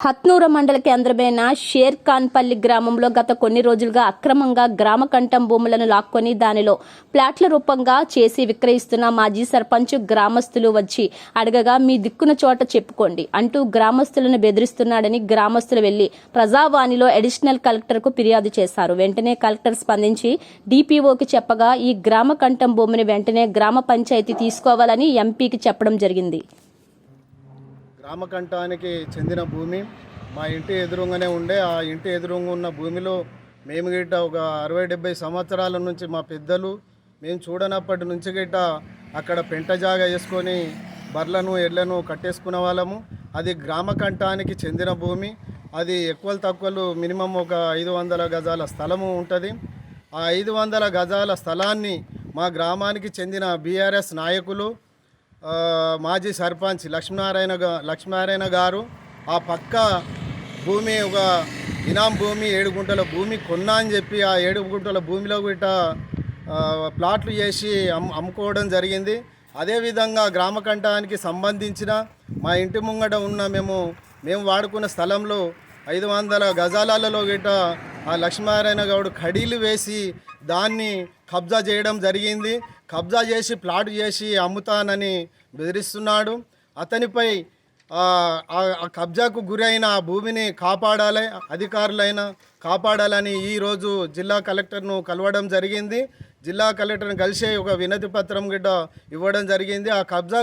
హత్నూర మండల కేంద్రమైన షేర్ ఖాన్పల్లి గ్రామంలో గత కొన్ని రోజులుగా అక్రమంగా గ్రామ కంఠం భూములను లాక్కొని దానిలో ప్లాట్ల రూపంగా చేసి విక్రయిస్తున్న మాజీ సర్పంచ్ గ్రామస్తులు వచ్చి అడగగా మీ దిక్కున చోట చెప్పుకోండి అంటూ గ్రామస్తులను బెదిరిస్తున్నాడని గ్రామస్తులు వెళ్ళి ప్రజావాణిలో అడిషనల్ కలెక్టర్కు ఫిర్యాదు చేశారు. వెంటనే కలెక్టర్ స్పందించి డిపిఓకి చెప్పగా ఈ గ్రామ కంఠం భూమిని వెంటనే గ్రామ పంచాయతీ తీసుకోవాలని ఎంపీకి చెప్పడం జరిగింది. రామకంఠానికి చెందిన భూమి. మా ఇంటి ఎదురుగానే ఉండే ఆ ఇంటి ఎదురుగా ఉన్న భూమిలో మేము గిట్ట ఒక అరవై డెబ్బై సంవత్సరాల నుంచి మా పెద్దలు మేము చూడనప్పటి నుంచి గిట్ట అక్కడ పెంట జాగా వేసుకొని బర్లను ఎడ్లను కట్టేసుకున్న వాళ్ళము. అది గ్రామకంఠానికి చెందిన భూమి. అది ఎక్కువ తక్కువలు మినిమం ఒక ఐదు వందల గజాల స్థలము ఉంటుంది. ఆ ఐదు వందల గజాల స్థలాన్ని మా గ్రామానికి చెందిన బీఆర్ఎస్ నాయకులు మాజీ సర్పంచ్ లక్ష్మీనారాయణ లక్ష్మీనారాయణ గారు ఆ పక్క భూమి ఒక ఇనాం భూమి ఏడు గుంటల భూమి కొన్నా అని చెప్పి ఆ ఏడు గుంటల భూమిలో గిట్ట ప్లాట్లు చేసి అమ్ అమ్ముకోవడం జరిగింది. అదేవిధంగా గ్రామకంఠానికి సంబంధించిన మా ఇంటి ముంగట ఉన్న మేము మేము వాడుకున్న స్థలంలో ఐదు వందల గజాలలో గిట్ట ఆ లక్ష్మీనారాయణ గౌడ్ కడీలు వేసి దాన్ని కబ్జా చేయడం జరిగింది. కబ్జా చేసి ప్లాట్ చేసి అమ్ముతానని బెదిరిస్తున్నాడు. అతనిపై ఆ కబ్జాకు గురైన ఆ భూమిని కాపాడాలి అధికారులైన కాపాడాలని ఈరోజు జిల్లా కలెక్టర్ను కలవడం జరిగింది. జిల్లా కలెక్టర్ని కలిసి ఒక వినతి పత్రం గిట్ట ఇవ్వడం జరిగింది. ఆ కబ్జా